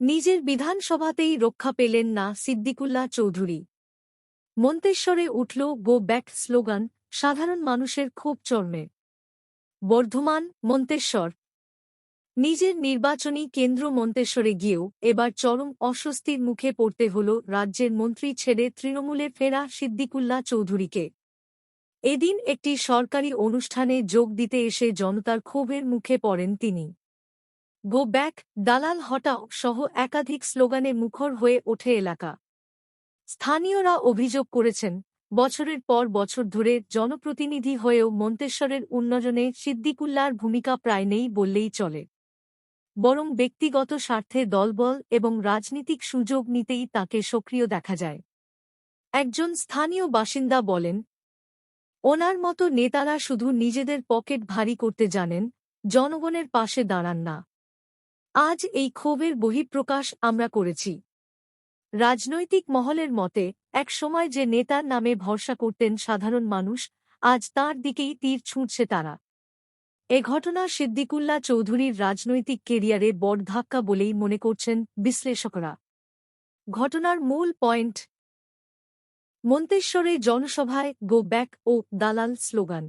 নিজের বিধানসভাতেই রক্ষা পেলেন না সিদ্দিকুল্লাহ চৌধুরী। মন্তেশ্বরে উঠল গো ব্যাক স্লোগান, সাধারণ মানুষের ক্ষোভ চর্মে। বর্ধমান, মন্তেশ্বর। নিজের নির্বাচনী কেন্দ্র মন্তেশ্বরে গিয়েও এবার চরম অস্বস্তির মুখে পড়তে হল রাজ্যের মন্ত্রী ছেড়ে তৃণমূলে ফেরা সিদ্দিকুল্লা চৌধুরীকে। এদিন একটি সরকারি অনুষ্ঠানে যোগ দিতে এসে জনতার ক্ষোভের মুখে পড়েন তিনি। গো ব্যাক দালাল হটাও সহ একাধিক স্লোগানে মুখর হয়ে ওঠে এলাকা। স্থানীয়রা অভিযোগ করেছেন, বছরের পর বছর ধরে জনপ্রতিনিধি হয়েও মন্তেশ্বরের উন্নয়নে সিদ্দিকুল্লার ভূমিকা প্রায় নেই বললেই চলে। বরং ব্যক্তিগত স্বার্থে দলবল এবং রাজনীতিক সুযোগ নিতেই তাকে সক্রিয় দেখা যায়। একজন স্থানীয় বাসিন্দা বলেন, ওনার মতো নেতারা শুধু নিজেদের পকেট ভারী করতে জানেন, জনগণের পাশে দাঁড়ান না। আজ এই ক্ষোভের বহিঃপ্রকাশ আমরা করেছি। রাজনৈতিক মহলের মতে, এক সময় যে নেতার নামে ভরসা করতেন সাধারণ মানুষ, আজ তার দিকেই তীর ছুঁড়ছে তারা। এ ঘটনা সিদ্দিকুল্লা চৌধুরীর রাজনৈতিক কেরিয়ারে বড় ধাক্কা বলেই মনে করছেন বিশ্লেষকরা। ঘটনার মূল পয়েন্ট, মন্তেশ্বরে জনসভায় গো ব্যাক ও দালাল স্লোগান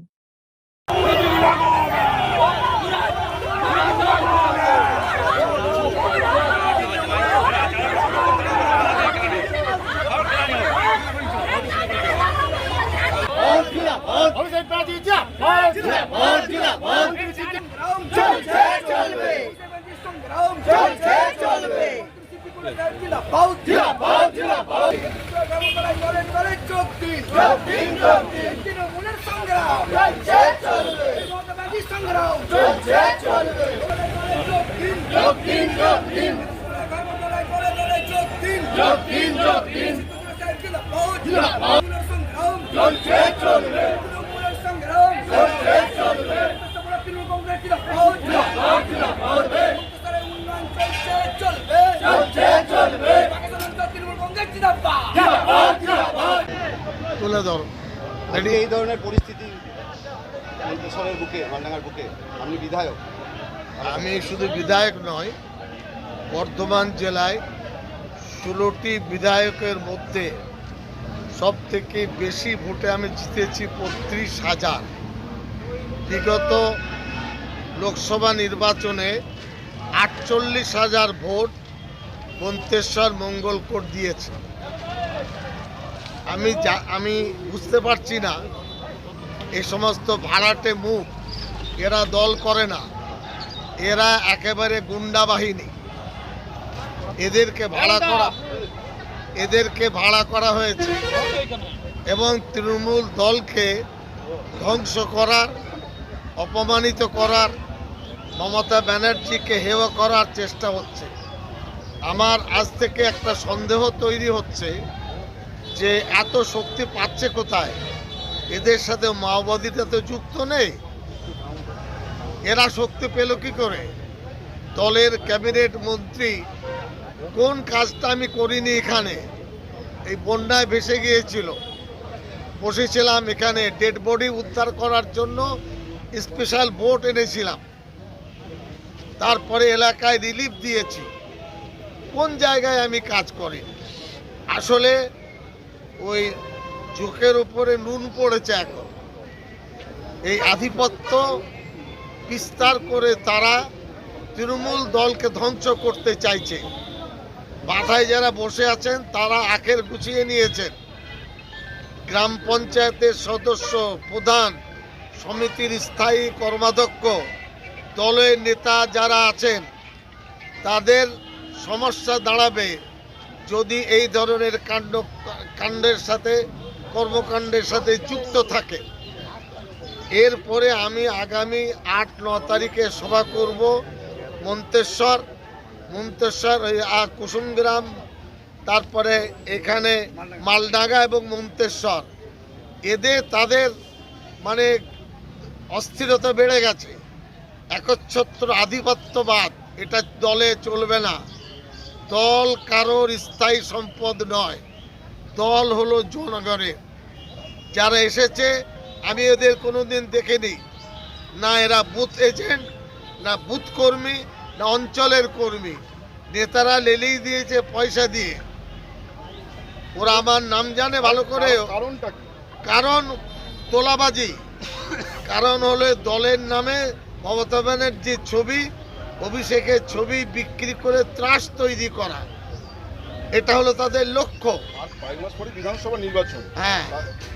অভিষেক ব্যানার্জি জিন্দাবাদ জিন্দাবাদ জিন্দাবাদ চলছে চলবে সংগ্রাম চলছে চলবে জিন্দাবাদ জিন্দাবাদ জিন্দাবাদ চোখ দিন চোখ দিন চোখ দিন তৃণমূলের সংগ্রাম সংগ্রাম চলছে চলবে চোখ দিন চোখ দিন চোখ দিন চোখ দিন চোখ দিন জিন্দাবাদ সংগ্রাম চলছে চলবে সংগ্রাম চলছে চলবে তৃণমূল কংগ্রেস জিন্দাবাদ জিন্দাবাদ উন্নয়ন চলছে চলবে চলছে চলবে তৃণমূল কংগ্রেস জিন্দাবাদ জিন্দাবাদ জিন্দাবাদ ধরো আপনি এই ধরনের পরিস্থিতি মন্ত্রিসরের বুকে মালডাঙ্গার বুকে আপনি বিধায়ক? আমি শুধু বিধায়ক নয় বর্ধমান জেলায় ষোলোটি বিধায়কের মধ্যে সব থেকে বেশি ভোটে আমি জিতেছি বত্রিশ হাজার। বিগত লোকসভা নির্বাচনে আটচল্লিশ হাজার ভোট মন্তেশ্বর মঙ্গলকোট দিয়েছে। আমি যা আমি বুঝতে পারছি না। এই সমস্ত ভাড়াটে মুখ এরা দল করে না। এরা একেবারে গুন্ডা বাহিনী। এদেরকে ভাড়া করা এদেরকে ভাড়া করা হয়েছে। এবং তৃণমূল দলকে ধ্বংস করার অপমানিত করার মমতা ব্যানার্জিকে হেয় করার চেষ্টা হচ্ছে। আমার আজ থেকে একটা সন্দেহ তৈরি হচ্ছে যে এত শক্তি পাচ্ছে কোথায়? এদের সাথে মাওবাদীটা তো যুক্ত নেই। এরা শক্তি পেল কি করে? দলের ক্যাবিনেট মন্ত্রী, কোন কাজটা আমি করিনি এখানে? এই বন্যায় ভেসে গিয়েছিল। বসেছিলাম এখানে ডেড বডি উদ্ধার করার জন্য, স্পেশাল বোট এনেছিলাম। তারপরে এলাকায় রিলিফ দিয়েছি। কোন জায়গায় আমি কাজ করি? আসলে ওই চোখের উপরে নুন পড়েছে এখন। এই আধিপত্য বিস্তার করে তারা তৃণমূল দলকে ধ্বংস করতে চাইছে। মাথায় যারা বসে আছেন, তারা আখের গুছিয়ে নিয়েছেন। গ্রাম পঞ্চায়েতের সদস্য, প্রধান, সমিতির স্থায়ী কর্মাধ্যক্ষ, দলের নেতা যারা আছেন, তাদের সমস্যা দাঁড়াবে। যদি এই ধরনের কাণ্ড, কাণ্ডের সাথে, কর্মকাণ্ডের সাথে যুক্ত থাকে, এরপরে আমি আগামী আট, ন তারিখে সভা করব মন্তেশ্বর মন্তেশ্বর ওই কুসুমগ্রাম, তারপরে এখানে মালডাঙ্গা এবং মন্তেশ্বর। এদের, তাদের মানে অস্থিরতা বেড়ে গেছে, একচ্ছত্র আধিপত্যবাদ, এটা দলে চলবে না। দল কারোর স্থায়ী সম্পদ নয়। দল হলো জনগণের। যারা এসেছে আমি এদের কোনো কোনোদিন দেখিনি। না এরা বুথ এজেন্ট না বুথ কর্মী না অঞ্চলের কর্মী। নেতারা লেলিয়ে দিয়েছে পয়সা দিয়ে। ওরা আমার নাম জানে ভালো করে। কারণটা কারণ তোলাবাজি। কারণ হলো দলের নামে মমতা ব্যানার্জির ছবি অভিষেকের ছবি বিক্রি করে ত্রাস তৈরি করা। এটা হলো তাদের লক্ষ্য। আর কয়েক মাস পরে বিধানসভা নির্বাচন। হ্যাঁ।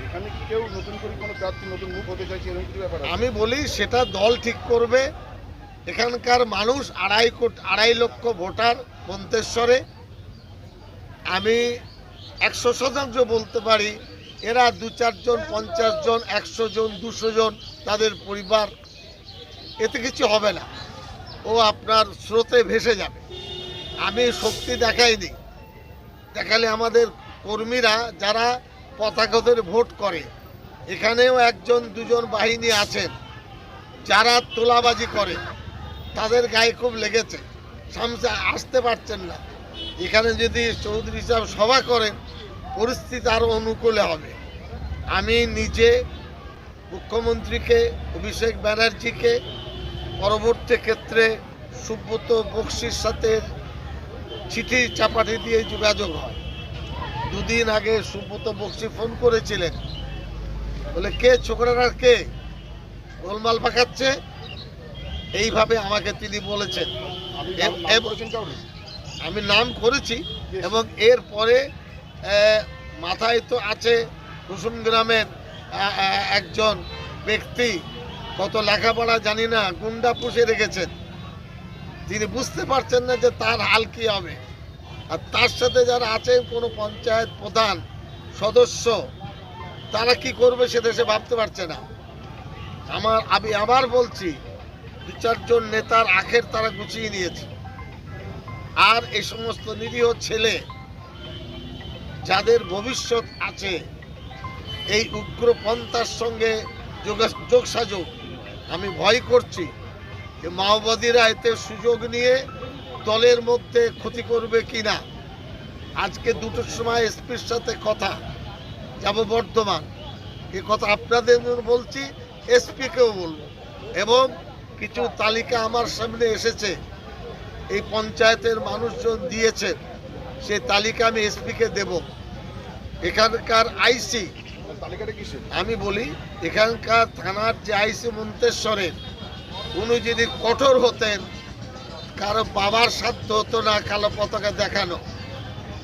এখানে কি কেউ নতুন করে কোনো প্রার্থী নতুন মুখ হতে চাইছে এরকম কিছু ব্যাপার আমি বলি সেটা দল ঠিক করবে। এখানকার মানুষ আড়াই কোটি আড়াই লক্ষ ভোটার মন্তেশ্বরে। আমি একশো শতাংশ বলতে পারি এরা দু চারজন পঞ্চাশ জন একশো জন দুশো জন তাদের পরিবার। এতে কিছু হবে না। ও আপনার স্রোতে ভেসে যাবে। আমি শক্তি দেখাইনি। দেখালে আমাদের কর্মীরা যারা পতাকা ধরে ভোট করে, এখানেও একজন, দুজন বাহিনী আছেন, যারা তোলাবাজি করে, তাদের গায়ে খুব লেগেছে। সামনে আসতে পারছেন না। এখানে যদি চৌধুরী সাহেব সভা করেন, পরিস্থিতি আরও অনুকূলে হবে। আমি নিজে মুখ্যমন্ত্রীকে, অভিষেক ব্যানার্জিকে পরবর্তী ক্ষেত্রে সুব্রত বক্সির সাথে চিঠি চাপাটি দিয়ে যোগাযোগ হয়। দুদিন আগে সুব্রত বক্সি ফোন করেছিলেন। বলে কে ছোকরারা কে? গোলমাল পাকাচ্ছে? এইভাবে আমাকে তিনি বলেছেন? আমি নাম করেছি এবং এরপরে আহ, মাথায় তো আছে কুসুম গ্রামের একজন ব্যক্তি। কত লেখাপড়া জানি না, গুন্ডা পুষে রেখেছেন। তিনি বুঝতে পারছেন না যে তার হাল কি হবে। আর তার সাথে যারা আছেন, কোনো পঞ্চায়েত প্রধান সদস্য, তারা কি করবে সে ভাবতে পারছে না। আমার, আমি আবার বলছি দু চারজন নেতার আখের তারা গুছিয়ে নিয়েছে। আর এই সমস্ত নিরীহ ছেলে যাদের ভবিষ্যৎ আছে, এই উগ্রপন্থার সঙ্গে যোগা- যোগসাযোগ আমি ভয় করছি যে মাওবাদীরা এতে সুযোগ নিয়ে দলের মধ্যে ক্ষতি করবে কিনা। আজকে দুটোর সময় এসপির সাথে কথা, যাব বর্ধমান। এ কথা আপনাদের বলছি, এসপিকেও বলব। এবং কিছু তালিকা আমার সামনে এসেছে। এই পঞ্চায়েতের মানুষজন দিয়েছেন সেই তালিকা আমি এসপিকে দেব। এখানকার আইসি আমি বলি, এখানকার থানার যে আইসি মন্তেশ্বরের, উনি যদি কঠোর হতেন, কারও বাবার সাধ্য হতো না কালো পতাকা দেখানো।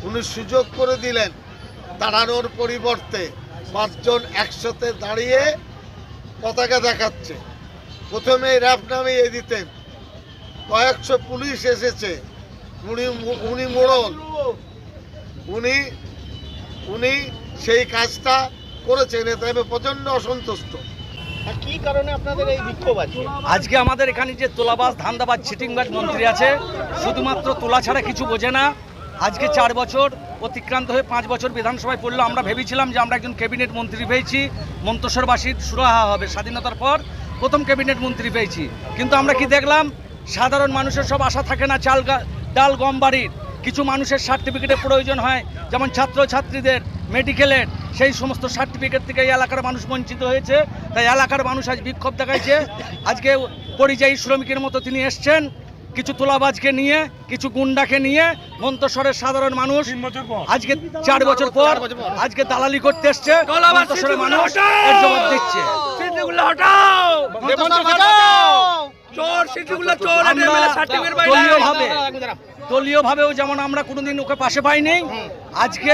উনি সুযোগ করে দিলেন দাঁড়ানোর পরিবর্তে পাঁচজন একসাথে দাঁড়িয়ে পতাকা দেখাচ্ছে। প্রথমে র্যাপ নামিয়ে দিতেন। কয়েকশো পুলিশ এসেছে। উনি উনি মোড়ল। উনি উনি সেই কাজটা করেছেন এতে আমি প্রচণ্ড অসন্তুষ্ট। কি কারণে আপনাদের এই বিক্ষোভ আছে আজকে আমাদের এখানে যে তোলাবাজ ধান্দাবাজ চিটিংবাজ মন্ত্রী আছে শুধুমাত্র তোলা ছাড়া কিছু বোঝে না। আজকে চার বছর অতিক্রান্ত হয়ে পাঁচ বছর বিধানসভায় পড়ল। আমরা ভেবেছিলাম যে আমরা একজন ক্যাবিনেট মন্ত্রী পেয়েছি মন্তসরবাসীর সুরাহা হবে স্বাধীনতার পর প্রথম ক্যাবিনেট মন্ত্রী পেয়েছি। কিন্তু আমরা কি দেখলাম? সাধারণ মানুষের সব আশা থাকে না চাল ডাল গম বাড়ির। কিছু মানুষের সার্টিফিকেটের প্রয়োজন হয় যেমন ছাত্রছাত্রীদের। মেডিকেলের সেই সমস্ত সার্টিফিকেট থেকে এই এলাকার মানুষ বঞ্চিত হয়েছে। তাই এলাকার মানুষ আজ বিক্ষোভ দেখাইছে। আজকে পরিযায়ী শ্রমিকের মতো তিনি এসছেন। কিছু তোলাবাজকে নিয়ে কিছু গুন্ডাকে নিয়ে মন্তসরের সাধারণ মানুষ আজকে চার বছর পর আজকে দালালি করতে এসছে। মানুষ জবাব দিচ্ছে। দলীয়ভাবে দলীয়ভাবেও যেমন আমরা কোনোদিন ওকে পাশে পাইনি আজকে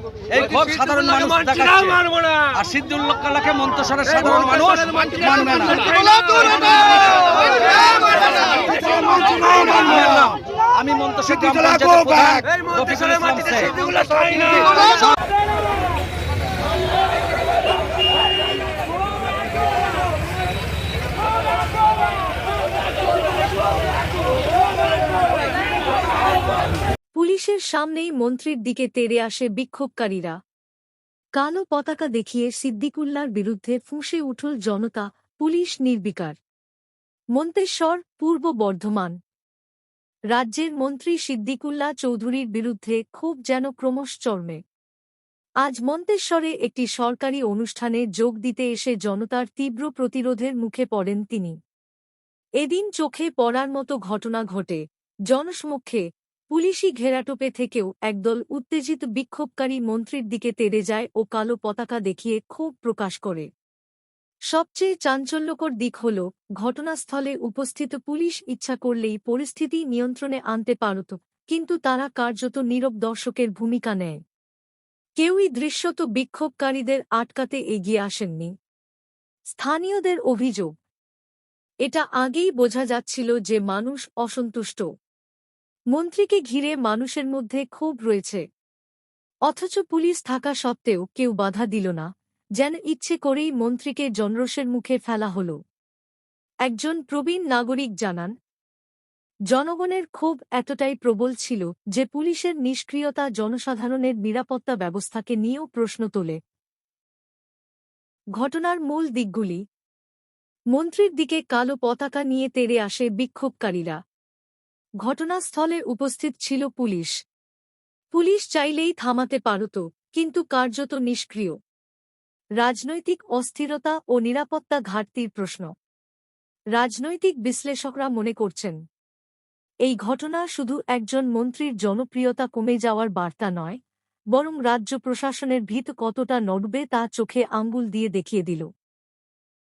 এই ক্ষোভ সাধারণ মানুষ আর সিদ্দুল্লাহ কালাকে মন্তসরের সাধারণ মানুষ মানবে না? আমি মন্তসর পুলিশের সামনেই মন্ত্রীর দিকে তেড়ে আসে বিক্ষোভকারীরা। কালো পতাকা দেখিয়ে সিদ্দিকুল্লার বিরুদ্ধে ফুঁসে উঠল জনতা, পুলিশ নির্বিকার। মন্তেশ্বর, পূর্ব বর্ধমান। রাজ্যের মন্ত্রী সিদ্দিকুল্লা চৌধুরীর বিরুদ্ধে খুব যেন ক্রমশ চর্মে। আজ মন্তেশ্বরে একটি সরকারি অনুষ্ঠানে যোগ দিতে এসে জনতার তীব্র প্রতিরোধের মুখে পড়েন তিনি। এদিন চোখে পড়ার মতো ঘটনা ঘটে। জনসমক্ষে পুলিশি ঘেরাটোপে থেকেও একদল উত্তেজিত বিক্ষোভকারী মন্ত্রীর দিকে তেড়ে যায় ও কালো পতাকা দেখিয়ে ক্ষোভ প্রকাশ করে। সবচেয়ে চাঞ্চল্যকর দিক হল, ঘটনাস্থলে উপস্থিত পুলিশ ইচ্ছা করলেই পরিস্থিতি নিয়ন্ত্রণে আনতে পারত, কিন্তু তারা কার্যত নীরব দর্শকের ভূমিকা নেয়। কেউই দৃশ্যত বিক্ষোভকারীদের আটকাতে এগিয়ে আসেননি। স্থানীয়দের অভিযোগ, এটা আগেই বোঝা যাচ্ছিল যে মানুষ অসন্তুষ্ট। মন্ত্রীকে ঘিরে মানুষের মধ্যে ক্ষোভ রয়েছে। অথচ পুলিশ থাকা সত্ত্বেও কেউ বাধা দিল না, যেন ইচ্ছে করেই মন্ত্রীকে জনরোষের মুখে ফেলা হল। একজন প্রবীণ নাগরিক জানান, জনগণের ক্ষোভ এতটাই প্রবল ছিল যে পুলিশের নিষ্ক্রিয়তা জনসাধারণের নিরাপত্তা ব্যবস্থাকে নিয়েও প্রশ্ন তোলে। ঘটনার মূল দিকগুলি, মন্ত্রীর দিকে কালো পতাকা নিয়ে তেড়ে আসে বিক্ষোভকারীরা। ঘটনাস্থলে উপস্থিত ছিল পুলিশ। পুলিশ চাইলেই থামাতে পারত, কিন্তু কার্যত নিষ্ক্রিয়। রাজনৈতিক অস্থিরতা ও নিরাপত্তা ঘাটতির প্রশ্ন। রাজনৈতিক বিশ্লেষকরা মনে করছেন, এই ঘটনা শুধু একজন মন্ত্রীর জনপ্রিয়তা কমে যাওয়ার বার্তা নয়, বরং রাজ্য প্রশাসনের ভিত কতটা নড়বে তা চোখে আঙ্গুল দিয়ে দেখিয়ে দিল।